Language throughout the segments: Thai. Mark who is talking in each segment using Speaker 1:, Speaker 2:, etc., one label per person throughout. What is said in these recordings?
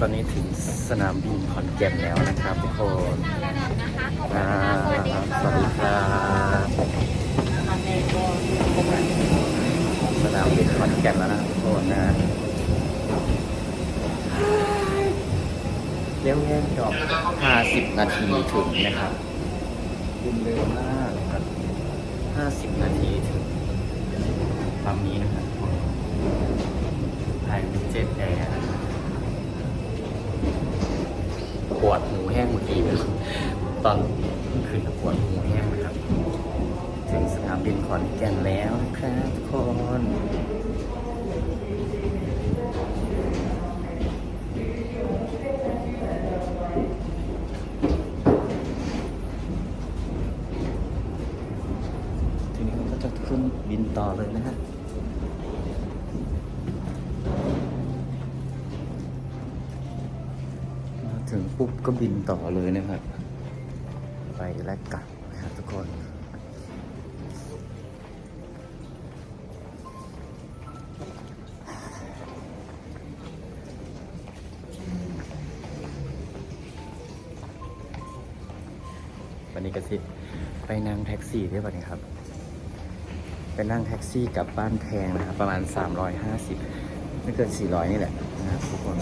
Speaker 1: ตอนนี้ถึงสนามบินขอนแก่นแล้วนะครับทุกคนอ่าสวัสดีครับสนามบินขอนแก่นแล้วนะทุกคนนะเร็วแห้งจอบ50 นาทีถึงนะครับบินเร็วมากครับ50 นาทีถึงลำนี้นะครับภายในเจ็ตแอร์นะครับ ปวดหูแห้งเมื่อกี้เลยตอนคืนปวดหูแห้งนะครับ ถึงสนามบินขอนแก่นแล้วนะครับ ถึงปุ๊บก็บินต่อเลยนะครับ ไปและกลับนะครับทุกคนวันนี้ก็สิไปนั่งแท็กซี่ได้ป่ะเนี่ยครับ ไปนั่งแท็กซี่กลับบ้านแพงนะครับ ประมาณ 350 ไม่เกิน 400 นี่แหละนะครับทุกคน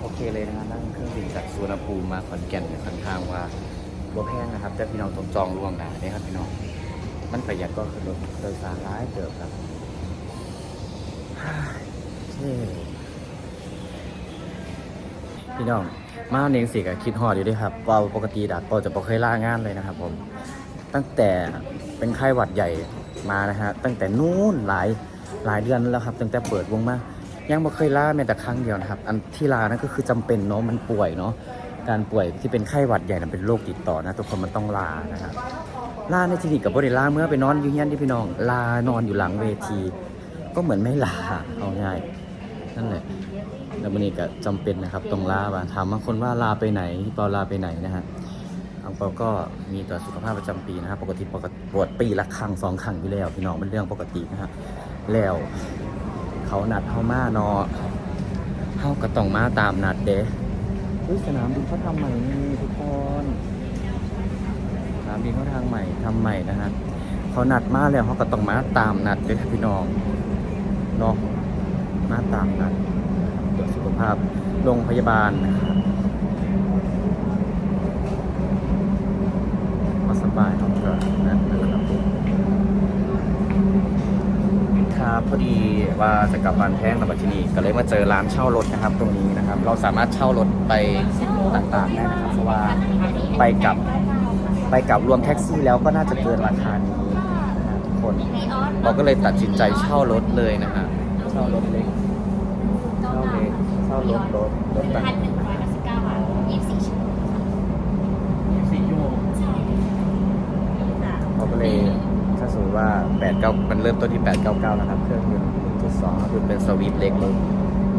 Speaker 1: โอ เคเลยนะฮะนั่งเครื่องบินจากสุวรรณภูมิมาขอนแก่นเนี่ยค่อนข้างว่าบ่แพงนะครับแต่พี่น้องต้องจองล่วงหน้าเนี่ยครับพี่น้องมันประหยัดก็คือรถโดยสารร้ายเกิดครับฮ่าโอเคพี่น้องมาเนงสิกับคิดฮอดอยู่ด้วยครับว่าปกติดักก็จะบ่เคยล่างานเลยนะครับ ผม ตั้งแต่เป็นไข้หวัดใหญ่มานะฮะตั้งแต่นู้นหลายหลายเดือนแล้วครับ ตั้งแต่เปิดวงมา ยังไม่เคยล่าแม้แต่ครั้งเดียวนะครับ อันที่ลานั่นก็คือจำเป็นเนาะมันป่วยเนาะการป่วยที่เป็นไข้หวัดใหญ่นั้นเป็นโรคติดต่อนะทุกคนมันต้องลานะครับลาในคลินิกกับบริลาเมื่อไปนอนอยู่เฮียนที่พี่น้อง ลานอนอยู่หลังเวที ก็เหมือนไม่ลาเอาง่ายนั่นแหละแล้ววันนี้ก็จำเป็นนะครับต้องลาบ้างถามบางคนว่าลาไปไหนพี่ปอลาไปไหนนะฮะอังเปาก็มีตรวจสุขภาพประจำปีนะฮะปกติปกติปวดปีละครั้งสองครั้งอยู่แล้วพี่น้องเป็นเรื่องปกตินะฮะแล้ว เขานัดเฮามาเนาะเฮาก็ต้องมาตามนัดเด้เฮ้ยสนามบินเขาทำใหม่นี่ทุกคนสนามบินเขาทางใหม่ทำใหม่นะฮะเขานัดมาแล้วเขาก็ต้องมาตามนัดเด้อพี่น้องเนาะมาตามนัดตรวจสุขภาพโรงพยาบาลนะครับมาสบายเนาะก็นั่นนะครับผม ครับ พอดีว่าจะกลับบ้านแพงกับที่นี่ก็เลยมาเจอร้านเช่ารถนะครับ ตรงนี้นะครับ เราสามารถเช่ารถไปต่างๆได้นะครับเพราะว่าไปกับไปกับรวมแท็กซี่แล้วก็น่าจะเกินราคานี้นะทุกคน เราก็เลยตัดสินใจเช่ารถเลยนะฮะเช่ารถเล็กเช่าเล็กเช่ารถรถรถต่าง
Speaker 2: พันหนึ่งร้อยเก้าสิบเก้าบาทยี่สิบสี่ชั่วโมงค่ะ
Speaker 1: สี่ชั่วโมง
Speaker 2: ใช่
Speaker 1: เราก็เลยถ้า สมมติว่า8 9มันเริ่มต้นที่ 899 นะครับ เครื่องยนต์1.2คือเป็นสวิฟต์เล็กเลย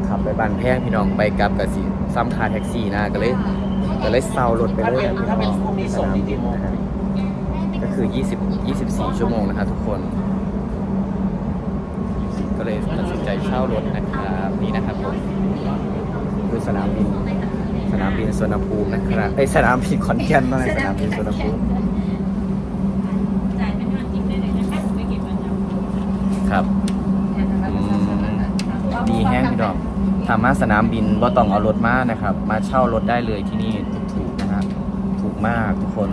Speaker 1: ขับไปบ้านแพงพี่น้องไปกลับกับสีซ้ำคาแท็กซี่นะก็เลยก็เลยเซารถไปเลยอะพี่น้องสนามบินนะฮะก็คือ 20 24 ชั่วโมงนะครับทุกคนก็เลยตัดสินใจเช่ารถนะครับนี่นะครับผมคือสนามบินสนามบินสุวรรณภูมินะครับไอยสนามบินขอนแก่นมาเลยสนามบินสุวรรณภูมิ
Speaker 2: จ่ายเป็นเงินจริงได้เลยนะคะไม่เก็บเงินเอา
Speaker 1: ครับ ดีแห้งพี่ดอกถามมาสนามบินว่าต้องเอารถมานะครับ มาเช่ารถได้เลยที่นี่ถูกๆนะครับถูกมากทุกคน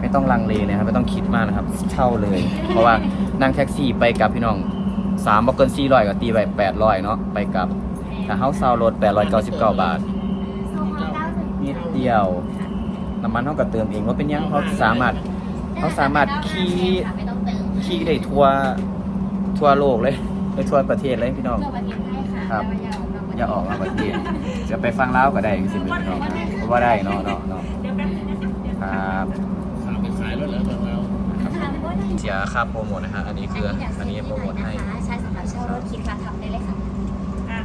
Speaker 1: ไม่ต้องลังเลนะครับ ไม่ต้องคิดมากนะครับ เช่าเลย เพราะว่านั่งแท็กซี่ไปกับพี่น้องสามบอกเกินสี่ร้อยก็ตีไปแปดร้อยเนาะไปกับถ้าเฮาเช่ารถแปดร้อยเก้าสิบเก้าบาท
Speaker 2: สองร้อยเก้าสิบ
Speaker 1: นิดเดียวน้ำมันเท่ากับเติมเองว่าเป็นหยังเขาสามารถเขาสามารถขี่
Speaker 2: ไม่ต้องเติม
Speaker 1: ขี่ได้ทั่วทั่วโลกเลยไปทั่วประเทศเลยพี่น้อง
Speaker 2: ตัวประเทศได้ค่ะ
Speaker 1: ครับ
Speaker 2: แต่ว่า
Speaker 1: อย่าออกนอกประเทศจะไปฟังเล่าวก็ได้สิเป็นน้องนะเพราะว่าได้เนาะเนาะเนาะ
Speaker 2: เดี๋ยวแป๊บนึงนะคะ
Speaker 1: ครับ
Speaker 3: สามไปขายรถแล้วเมืองเรา
Speaker 2: ถามว่าได้
Speaker 1: เสียค่าโปรโมทนะฮะอันนี้คืออันนี้โปรโมทให้
Speaker 2: นะคะใช้สำหรับเช่ารถคิดราคาได้เลยค่ะ
Speaker 4: อ่า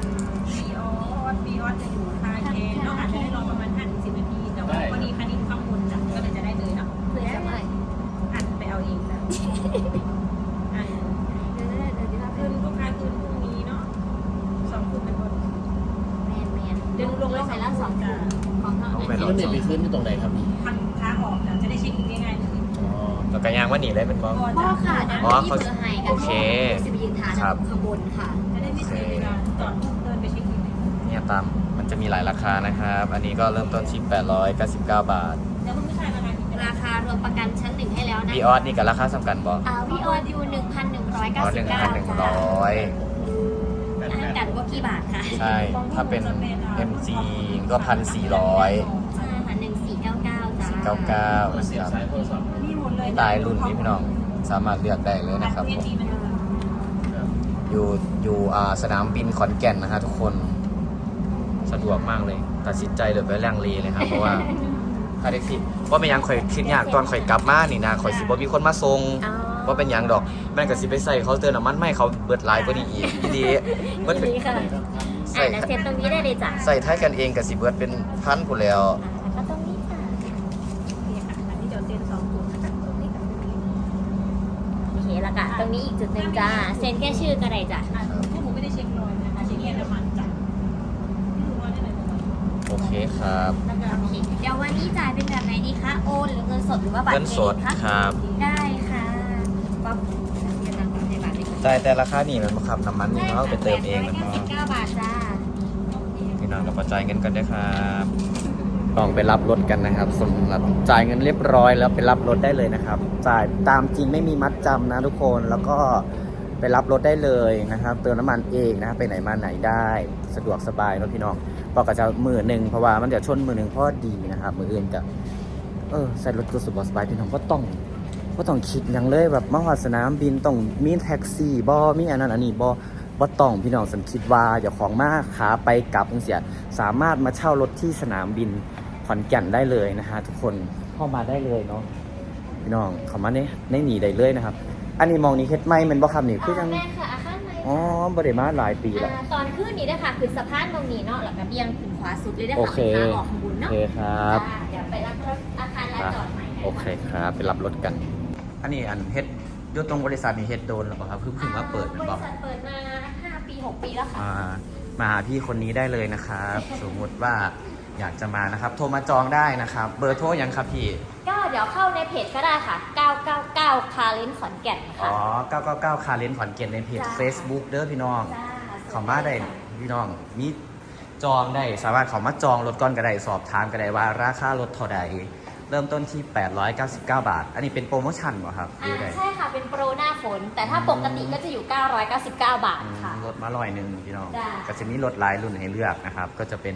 Speaker 4: บีออสบีออสจะอยู่ทางเคนเนาะอาจจะได้รอประมาณ5-10นาที แต่ว่าพอดีคันนี้อยู่ข้างบนนะก็เลยจะได้เลยเนาะ
Speaker 2: เพื่อจะเมื่อย อัน
Speaker 4: เดี๋ยวเดี๋ยวเดี๋ยว
Speaker 2: คืนลูกค้าคืนพรุ่งนี้เนาะสองคืนเป็นคน
Speaker 4: แมนแมน
Speaker 2: เดี๋ ยวหนูลงแล้ว
Speaker 4: ใส่ละสอง
Speaker 2: จ้ะ
Speaker 4: ของเขา
Speaker 1: ต้องไป
Speaker 3: แล้วเนี่ยไปขึ้นที่ตรงไหนครับนี่
Speaker 2: พันค้าออกจ้ะจะได้เช็คอินง่ายๆเลย
Speaker 3: อ๋อ
Speaker 1: แล้วก็ยางว่าหนีได้เป็นบอ
Speaker 4: พ่อค่ะนะ
Speaker 1: อ๋อ
Speaker 4: ที่
Speaker 1: เขา
Speaker 4: เบอร์ให้กัน
Speaker 1: โอเค
Speaker 4: สิบยืนฐาน
Speaker 1: ครับ
Speaker 4: ข้างบนค่ะ
Speaker 2: จะได้ไม่เสียเวลาจอดปุ๊บเดินไปเช็คอินเลย
Speaker 1: เนี่ยตามมันจะมีหลายราคานะครับ อันนี้ก็เริ่มต้นที่ 899 บาท
Speaker 2: แล้วคุณผู้ชายราคากี่
Speaker 4: ราคารวมประกันชั้นหนึ่งให้แล้วนะ
Speaker 1: บีออสนี่กับราคาสำคัญบอ
Speaker 4: อ่าวีออยูหนึ่งพันหนึ่งร้อย
Speaker 1: อ๋
Speaker 4: เก้า
Speaker 1: อ
Speaker 4: สิ
Speaker 1: หนึ่
Speaker 4: บ
Speaker 1: ง
Speaker 4: เก้า
Speaker 1: พันหนึ่งร้อย
Speaker 4: ต่าง กันว่ากี่บาทค่ะ
Speaker 1: ใช่ ถ้าเป็น MG ก็พันสี่ร้อย
Speaker 4: ใช่ค่ะหนึ่งสี่เก้าเก้าจ้า
Speaker 1: เก้าเก้า
Speaker 3: เสียบสายโทรศัพท์
Speaker 2: มีหมดเลย
Speaker 1: ตายรุ่นนี้พี่น้องสามารถเลือกได้เลยนะครับ
Speaker 2: เพีย
Speaker 1: ผม
Speaker 2: ดีมัน
Speaker 1: อยู่อยู่อ่าสนามบินขอนแก่นนะฮะทุกคนสะดวกมากเลย ตัดสินใจเลยไปแรงเลเลยครับเพราะว่าค่าแท็กซี่ว่าเป็นหยังข่อยคิดยากตอนข่อยกลับมานี่นะข่อยสิบ่มีคนมาส่ง
Speaker 4: อ๋อ
Speaker 1: ว่าเป็นหยังดอก แม่งก็สิไปใส่เขาน์เตือนน้ำมันไม่เขาเบิดหลายกว่านี้อีกอีดีมันเป็น
Speaker 4: ดีค่ะ
Speaker 1: ใส่
Speaker 4: อ่าเดี๋ยวเซ็นตรงนี้ได้เลยจ้ะ
Speaker 1: ใส่ท้ายกันเองกับสิเบิดเป็นพันผู้นแล้ว
Speaker 4: อ่าแล้วก็ตรงนี้ค่ะ
Speaker 2: นี่ค่ะอันนี้เดี๋ยวเซ็นสองจุดนะคะตรงนี้กับตรงนี้
Speaker 4: โอเคแล้วก็ตรงนี้อีกจุดหนึ่งจ้าเซ็นแค่ชื่อก็ได้จ้ะ
Speaker 2: อะถ้าหมูไม่ได้เช็ครอยนะคะเช็คแค่น้ำมันจ้ะที่ดูรอยได้เลยนะคะ
Speaker 1: โอเคครับ
Speaker 2: แล้วก็
Speaker 4: โอเคเดี๋ยววันนี้จ่ายเป็นแบบไหนดีคะ โอนหรือเงินสดหรือว่าบัตร
Speaker 1: เงิน
Speaker 4: เคร
Speaker 1: ส
Speaker 4: ดิ
Speaker 1: ด
Speaker 4: ตคะ
Speaker 1: ครับ
Speaker 4: ได้ค่ะปั๊บเดี๋ยวเราทำในบัตรดีกว่า
Speaker 1: จ่ายแต่ราคานี่มันมาขับน้ำมันนี่เขาไปเติมเองนะค
Speaker 4: แป
Speaker 1: รั
Speaker 4: ด
Speaker 1: บ
Speaker 4: สิบเก้าบาทจ้า
Speaker 1: พี่น้องเราก็จ่ายเงินกันด้วยครับต้องไปรับรถกันนะครับสำหรับจ่ายเงินเรียบร้อยแล้วไปรับรถได้เลยนะครับ จ่ายตามจริงไม่มีมัดจำนะทุกคนแล้วก็ไปรับรถได้เลยนะครับ เติมน้ำมันเองนะครับไปไหนมาไหนได้สะดวกสบายเนอะพี่น้องบอกกับจะมือหนึ่งเพราะว่ามันจะชนมือหนึ่งเพราะดีนะครับมืออื่นกับเออใส่รถก็สะดวกสบายพี่น้องก็ต้อง ก็ต้องคิดอย่างเลยแบบมาหอดสนามบินต้องมีแท็กซี่บอมีอันนั้นอันนี้บอบ่ต้องพี่น้องสันคิดว่าอย่าของมากขาไปกลับจังเสียสามารถมาเช่ารถที่สนามบินขอนแก่นได้เลยนะฮะทุกคนเข้ามาได้เลยเนาะพี่น้องเข้ามาในในหนีได้เลยนะครับ อันนี้มองนี้เฮ็ดไม่แมันบ่ครับนี่คือจัง
Speaker 4: แม่ค่ะอาคารไหน
Speaker 1: อ๋อบ่ได้มาหลายปีแล้ว
Speaker 4: อ่าตอนขึ้นนี่นะคะคือสะพานตรงนี้เนาะแล้วก็เบี่ยงขึ้นขวาสุดเลยนะ
Speaker 1: โอ
Speaker 4: คะ
Speaker 1: เค
Speaker 4: เป็นทางออกของบุญ
Speaker 1: โอ
Speaker 4: เนาะ
Speaker 1: เคครับ
Speaker 4: จ้าเดี๋ยวไปรับรถอาคารลานจอดใหม่นะ
Speaker 1: โอเคครับไปรับรถกัน อันนี้อันเฮ็ดอยู่ตรงบริษัทนี่เฮ็ดโดนหรือเปล่าครับเพิ่งเพิ่งมาเปิดหรือเปล่า
Speaker 4: บริษัทเปิดมา 5 ปี 6 ปีแล้วค่ะ
Speaker 1: อ่ามาหาพี่คนนี้ได้เลยนะครับ สมมุติว่าอยากจะมานะครับ โทรมาจองได้นะครับ เบอร์โทรยังครับพี่
Speaker 4: ก็เดี๋ยวเข้าในเพจก็ได้ค่ะ 999 คาเลนขอนแก่นนะ
Speaker 1: อ๋
Speaker 4: คะ
Speaker 1: อ 999 คาเลนขอนเกียนในเพจ
Speaker 4: จ้า
Speaker 1: Facebook เด้อพี่น้อง
Speaker 4: จ้า
Speaker 1: เขามาได้พี่น้อง มีจองได้ สามารถเขามาจองรถก้อนก็ได้ สอบถามก็ได้ว่าราคารถเท่าใด เริ่มต้นที่ 899 บาท อันนี้เป็นโปรโมชั่นเหรอครับห
Speaker 4: อ่า
Speaker 1: รือไง
Speaker 4: ใช่ค่ะเป็นโปรหน้าฝน แต่ถ้าปกติก็จะอยู่ 999 บาท
Speaker 1: อืม
Speaker 4: ค่ะ
Speaker 1: รถมาลอยหนึ่งพี่น้อง
Speaker 4: จ้า
Speaker 1: ก็จะมีรถหลายรุ่นให้เลือกนะครับ ก็จะเป็น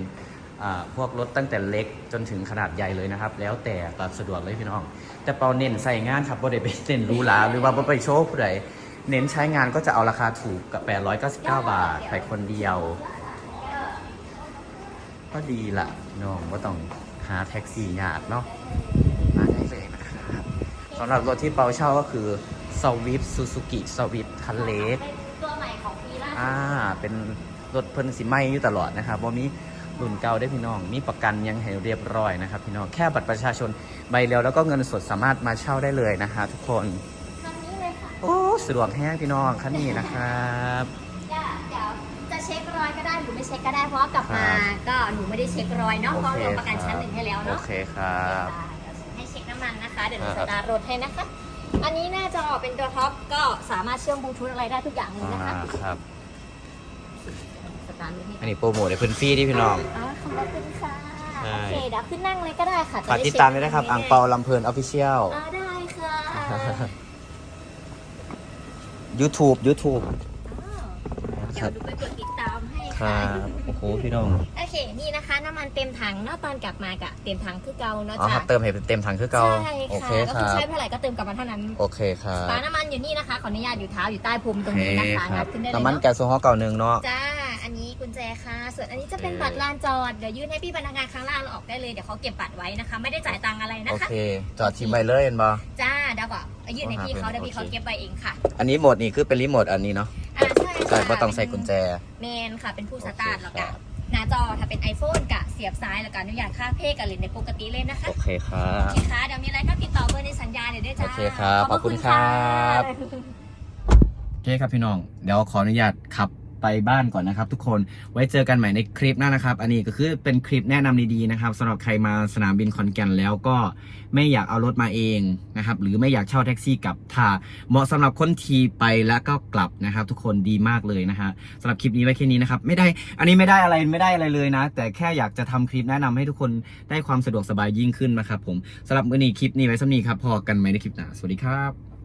Speaker 1: อ่าพวกรถตั้งแต่เล็กจนถึงขนาดใหญ่เลยนะครับ แล้วแต่ตามสะดวกเลยพี่น้อง แต่เปาเน้นใส่งานครับบ่ได้ไปเน้นหรูหราหรือว่าบ่ไปโชว์ผู้ใดเน้นใช้งานก็จะเอาราคาถูกกับ 899 บาทใส่คนเดียว ก็ดีละพี่น้องว่าต้อง หาแท็กซี่ยากเนาะมาได้เลยนะครับสำหรับรถที่เปาเช่าก็คือสวิฟซูซูกิสวิฟทันเลส
Speaker 4: เป็นตัวใหม่ของปีล่าสุด
Speaker 1: อ่า เป็นรถเพิ่นสิไหม่อยู่ตลอดนะครับว่ามีรุ่นเก่าได้พี่น้อง มีประกันยังให้เรียบร้อยนะครับ พี่น้องแค่บัตรประชาชนใบเดียวแล้วก็เงินสดสามารถมาเช่าได้เลยนะฮะทุกคน
Speaker 4: คันนี้เลยค่ะ
Speaker 1: โอ้สะดวกแห้งพี่น้องคันนี้นะครับ
Speaker 4: อยก็ได้หรือไม่เช็คก็ได้เพราะว่ากลับมา
Speaker 1: ครับ
Speaker 4: ก็หนูไม่ได้เช็ครอยเนาะเพราะเราประกันชั้นหนึ่งให้แล้ว
Speaker 1: โอ
Speaker 4: เนาะ
Speaker 1: เคครับ
Speaker 4: ให้เช็คน้ำมันนะคะ เดี๋ยวหนู
Speaker 1: ครั
Speaker 4: ส
Speaker 1: บ
Speaker 4: ตาร์ทรถให้นะคะ อันนี้น่าจะออกเป็นตัวท็อปก็สามารถเชื่อมบลูทูธอะไรได้ทุกอย่างเลย
Speaker 1: อ่า
Speaker 4: นะคะ
Speaker 1: ครับ
Speaker 4: สตาร์ทรถให้
Speaker 1: อันนี้โปรโมทให้เพื่อนฟรีที่พี่น้อง
Speaker 4: อ๋อขอบคุณค่ะ
Speaker 1: ใช่
Speaker 4: โอเคเดี๋ยวขึ้นนั่งเลยก็ได้ค่ะจะ
Speaker 1: ฝาก
Speaker 4: ไเช็
Speaker 1: ติดตามด้วยนะครับอ่างเปาลำเพลินออฟฟิเชียล
Speaker 4: อ๋อได้ค่ะ
Speaker 1: YouTube YouTube
Speaker 4: อ๋อเดี๋ยวดูไปกดติดตามให้
Speaker 1: ค
Speaker 4: ค่ะ
Speaker 1: รับโอ้โหพี่น้อง
Speaker 4: โอเค นี่นะคะ น้ำมันเต็มถังเนาะตอนกลับมากะเต็มถังคือเก่าเนาะ
Speaker 1: อ๋อค
Speaker 4: จ้ะ
Speaker 1: รับเติมให้เต็มถังคือเก่า
Speaker 4: ใช่
Speaker 1: โอ
Speaker 4: ค่ะ
Speaker 1: เค
Speaker 4: ก็
Speaker 1: ค
Speaker 4: คือ
Speaker 1: รับ
Speaker 4: ใช้เท่าไหร่ก็เติมกลับมาเท่านั้น
Speaker 1: โอเคครับ
Speaker 4: ฝาน้ำมันอยู่นี่นะคะ ขออนุญาตอยู่เท้าอยู่ใต้พรมตรงนี้นะคะ
Speaker 1: ค
Speaker 4: งั
Speaker 1: รั
Speaker 4: ดขึ้นได้เลย
Speaker 1: น้ำมัน
Speaker 4: เนาะ
Speaker 1: แก๊สโซฮอล์เก่าหนึ่งเนาะ
Speaker 4: จ้า อันนี้กุญแจค่ะ ส่วนอันนี้จะเป็น
Speaker 1: โอเค
Speaker 4: บัตรลานจอด เดี๋ยวยื่นให้พี่พนักงานข้างล่างเราออกได้เลย เดี๋ยวเขาเก็บบัตรไว้นะคะ ไม่ได้จ่ายตังค์อะไรนะ
Speaker 1: โอ
Speaker 4: คะ
Speaker 1: เค จอดทิ้งไปเลยเห็นบ่
Speaker 4: จ้าเดี๋ยวก็เอายื่นให้พี่เขาเดี๋ยวพี่เขา
Speaker 1: โอเค
Speaker 4: เก็บไปเองค่ะ
Speaker 1: อันนี้โหมดนี่คือเป็นรีโมทอันนี้เนาะ
Speaker 4: อ่า ใช่
Speaker 1: ใช่
Speaker 4: ค่ะ
Speaker 1: ก็ต้องใส่กุญแจ
Speaker 4: เมนค่ะเป็นผู้สตาร์ท
Speaker 1: โอเค
Speaker 4: แล้ว
Speaker 1: ครั
Speaker 4: ก็
Speaker 1: บ
Speaker 4: หน้าจอถ้าเป็น iPhone กะเสียบซ้ายแล้วก็อนุญาตค่าเพกกับเลนในปกติเลยนะคะ
Speaker 1: โอเคครั
Speaker 4: โอบ เคค่ะเดี๋ยวมีอะไรก็ติดต่อเบอร์ในสัญญาเดี๋ยวได้จ้า
Speaker 1: โอเคครับขอบคุณครับโอเคครับพี่น้อง เดี๋ยวขออนุญาตขับ ไปบ้านก่อนนะครับทุกคนไว้เจอกันใหม่ในคลิปหน้านะครับ อันนี้ก็คือเป็นคลิปแนะนำดีๆนะครับสำหรับใครมาสนามบินขอนแก่นแล้วก็ไม่อยากเอารถมาเองนะครับ หรือไม่อยากเช่าแท็กซี่กลับถ้าเหมาะสำหรับคนทีไปแล้วก็กลับนะครับ ทุกคนดีมากเลยนะฮะสำหรับคลิปนี้ไว้แค่นี้นะครับไม่ได้อันนี้ไม่ได้อะไรไม่ได้อะไรเลยนะ แต่แค่อยากจะทำคลิปแนะนำให้ทุกคนได้ความสะดวกสบายยิ่งขึ้นนะครับผมสำหรับวันนี้คลิปนี้ไว้สำนีครับพอกันไหมในคลิปหน้าสวัสดีครับ